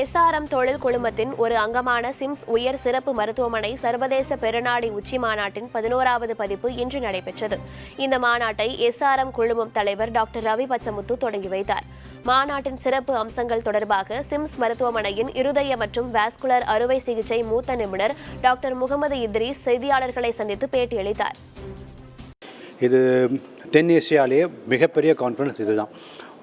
SRM தொழில் குழுமத்தின் ஒரு அங்கமான சிம்ஸ் உயர் சிறப்பு மருத்துவமனை சர்வதேச பெருநாடி உச்சி மாநாட்டின் பதினோராவது பதிப்பு இன்று நடைபெற்றது. இந்த மாநாட்டை எஸ்ஆர்எம் குழுமம் தலைவர் டாக்டர் ரவி பச்சமுத்து தொடங்கி வைத்தார். மாநாட்டின் சிறப்பு அம்சங்கள் தொடர்பாக சிம்ஸ் மருத்துவமனையின் இருதய மற்றும் வாஸ்குலர் அறுவை சிகிச்சை மூத்த நிபுணர் டாக்டர் முகமது இத்ரீஸ் செய்தியாளர்களை சந்தித்து பேட்டியளித்தார். இது தென்னேசியாலேயே மிகப்பெரிய கான்ஃபரன்ஸ் இதுதான்.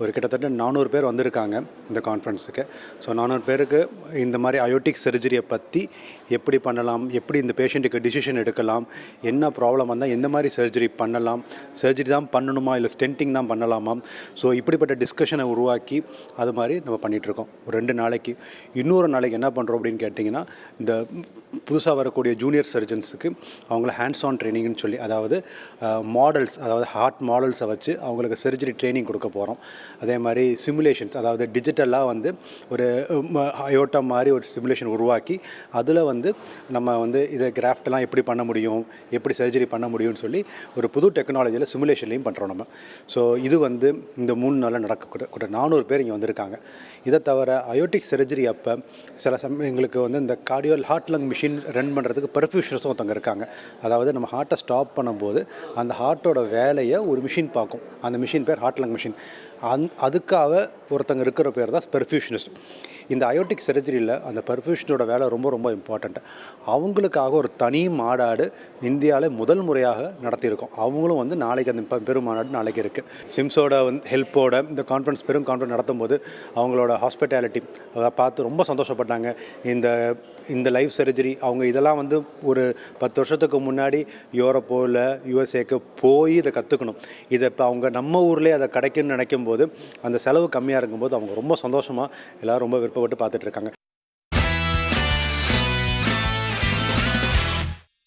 ஒரு கிட்டத்தட்ட நானூறு பேர் வந்திருக்காங்க இந்த கான்ஃபரன்ஸுக்கு ஸோ நானூறு பேருக்கு இந்த மாதிரி அயோட்டிக் சர்ஜரியை பற்றி எப்படி பண்ணலாம் எப்படி இந்த பேஷண்ட்டுக்கு டிசிஷன் எடுக்கலாம் என்ன ப்ராப்ளம் வந்தால் எந்த மாதிரி சர்ஜரி பண்ணலாம் சர்ஜரி தான் பண்ணணுமா இல்லை ஸ்டென்டிங் தான் பண்ணலாமா? ஸோ இப்படிப்பட்ட டிஸ்கஷனை உருவாக்கி அது மாதிரி நம்ம பண்ணிகிட்ருக்கோம் ஒரு ரெண்டு நாளைக்கு. இன்னொரு நாளைக்கு என்ன பண்ணுறோம் அப்படின்னு கேட்டிங்கன்னா இந்த புதுசாக வரக்கூடிய ஜூனியர் சர்ஜன்ஸுக்கு அவங்கள ஹேண்ட்ஸ் ஆன் ட்ரைனிங்னு சொல்லி அதாவது மாடல்ஸ் அதாவது ஹார்ட் மாடல்ஸை வச்சு அவங்களுக்கு சர்ஜரி ட்ரைனிங் கொடுக்க போகிறோம் அதே மாதிரி சிமுலேஷன்ஸ் அதாவது டிஜிட்டலாக வந்து ஒரு அயோட்டா மாதிரி ஒரு சிமுலேஷன் உருவாக்கி அதில் வந்து நம்ம வந்து இதை கிராஃப்ட்லாம் எப்படி பண்ண முடியும் எப்படி சர்ஜரி பண்ண முடியும்னு சொல்லி ஒரு புது டெக்னாலஜியில் சிமுலேஷன்லேயும் பண்ணுறோம் நம்ம. ஸோ இது வந்து இந்த மூணு நாளில் நடக்கக்கூட கூட நானூறு பேர் இங்கே வந்திருக்காங்க. இதை தவிர அயோட்டிக் சர்ஜரி அப்போ சில சமயங்களுக்கு வந்து இந்த கார்டியோல் ஹார்ட் லங் மிஷின் ரன் பண்ணுறதுக்கு பெர்ஃபியூஷன்ஸும் ஒருத்தவங்க இருக்காங்க. அதாவது நம்ம ஹார்ட்டை ஸ்டாப் பண்ணும்போது அந்த ஹார்ட்டோட வேலையை ஒரு மிஷின் பார்க்கும். அந்த மிஷின் பேர் ஹார்ட் லங் மிஷின் அந் அதுக்காக ஒருத்தங்க இருக்கிற பேர் தான் பெர்ஃபியூஷனிஸ்ட் இந்த அயோட்டிக் சர்ஜரியில் அந்த பர்ஃபியூஷனோட வேலை ரொம்ப ரொம்ப இம்பார்ட்டண்ட்டு அவங்களுக்காக ஒரு தனி மாநாடு இந்தியாவில் முதல் முறையாக நடத்தியிருக்கோம். அவங்களும் வந்து நாளைக்கு அந்த பெ- பெரும் மாநாடு நாளைக்கு இருக்குது சிம்ஸோட வந்து ஹெல்ப்போட இந்த கான்ஃபரன்ஸ் பெரும் கான்ஃபரன்ஸ் நடத்தும் போது அவங்களோட ஹாஸ்பிட்டாலிட்டி அதை பார்த்து ரொம்ப சந்தோஷப்பட்டாங்க. இந்த இந்த லைஃப் சர்ஜரி அவங்க இதெல்லாம் வந்து ஒரு பத்து வருஷத்துக்கு முன்னாடி யூரோப்போ இல்லை யூஎஸ்ஏக்கு போய் இதை கற்றுக்கணும் இதை இப்போ அவங்க நம்ம ஊர்லேயே அதை கிடைக்கும்னு நினைக்கும் போது அந்த செலவு கம்மியாக இருக்கும்போது அவங்க ரொம்ப சந்தோஷமாக எல்லோரும் ரொம்ப விருப்பம் விட்டு பார்த்துட்டு இருக்காங்க.